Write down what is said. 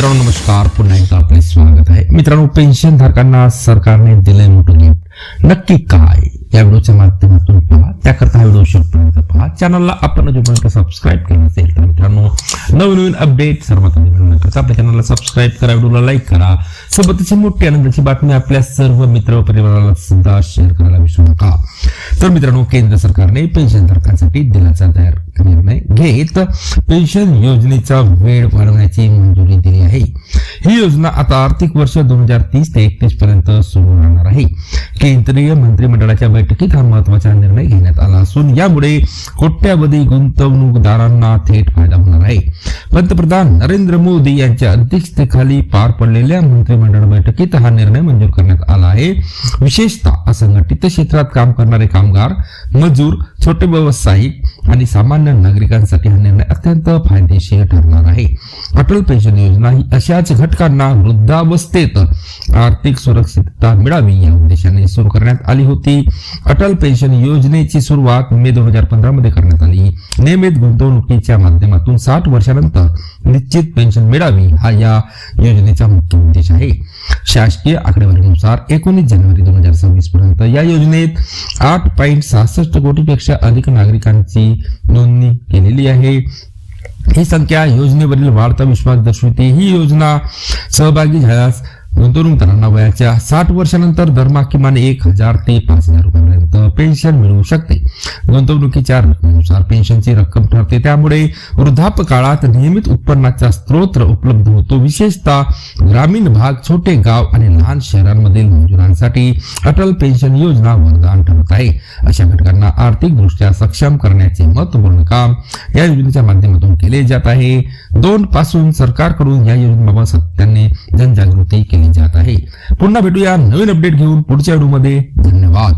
मित्रांनो नमस्कार. पुन्हा एकदा आपले स्वागत आहे. मित्रांनो पेन्शन धारकांना सरकारने दिलंय मोठं गिफ्ट नक्की काय? या व्हिडिओच्या माध्यमातून पहा. त्याकरता हा व्हिडिओ शेवटपर्यंत पहा. चॅनलला आपण जोपर्यंत सबस्क्राईब केलं नसेल तर मित्रांनो नवीन नवीन अपडेट सर्वात आधी मिळवण्याकरता आपल्या चॅनलला सबस्क्राईब करा व्हिडिओला लाईक करा. सोबतची मोठी आनंदाची बातमी आपल्या सर्व मित्र परिवाराला सुद्धा शेअर करायला विसरू नका. तर मित्रांनो केंद्र सरकारने पेन्शन धारकांसाठी दिलासा तयार निर्णय घेत पेन्शन योजनेचा वेळ वाढवण्याची मंजुरी दिली आहे. ही योजना आता आर्थिक वर्ष दोन हजार तीस ते एकतीस पर्यंत सुरू राहणार आहे. केंद्रीय मंत्रिमंडळाच्या बैठकीत हा महत्त्वाचा निर्णय घेण्यात आला असून यामुळे कोट्यावधी गुंतवणूकदारांना थेट फायदा होणार आहे. पंतप्रधान नरेंद्र मोदी यांच्या अध्यक्षतेखाली पार पडलेल्या मंत्रिमंडळ बैठकीत हा निर्णय मंजूर करण्यात आला आहे. विशेषतः असंघटित क्षेत्रात काम करणारे कामगार मजूर छोटे व्यवसायिक आणि सामान्य नागरिकांसाठी हा निर्णय अत्यंत फायदेशीर ठरणार आहे. अटल पेन्शन योजना ही अशाच घटकांना वृद्धावस्थेत आर्थिक सुरक्षितता मिळावी या उद्देशाने सुरू करण्यात आली होती. अटल पेन्शन योजनेची सुरुवात मे दोन हजार पंधरा मध्ये करण्यात आली. नियमित गुंतवणुकीच्या माध्यमातून साठ वर्षानंतर निश्चित पेन्शन मिळावी हा या योजनेचा मुख्य उद्देश आहे. शासकीय आकडेवारीनुसार एकोणीस जानेवारी दोन हजार सव्वीस पर्यंत या योजनेत आठ पॉईंट सहासष्ट कोटीपेक्षा अधिक नागरिकांची नोंदणी केलेली आहे. ही संख्या योजनेवरील वाढता विश्वास दर्शवते. ही योजना सहभागी झाल्यास गुंतवणूकदारांना वयाच्या साठ वर्षानंतर दरमहा किमान एक हजार ते पाच हजार रुपये पेन्शन मिळू शकते. गुंतवणुकीच्या रकमेनुसार पेन्शनची रक्कम ठरते. त्यामुळे वृद्धाप काळात नियमित उत्पन्नाचा स्रोत उपलब्ध होतो. विशेषतः ग्रामीण भाग छोटे गाव आणि लहान शहरांमधील मजुरांसाठी अटल पेन्शन योजना वरदान ठरत आहे. अशा घटकांना आर्थिक दृष्ट्या सक्षम करण्याचे महत्त्वपूर्ण काम या योजनेच्या माध्यमातून केले जात आहे. दोन पासून सरकारकडून या योजनेबाबत सातत्याने जनजागृती केली जात आहे. पुन्हा भेटूया नवीन अपडेट घेऊन पुढच्या व्हिडिओमध्ये धन्यवाद.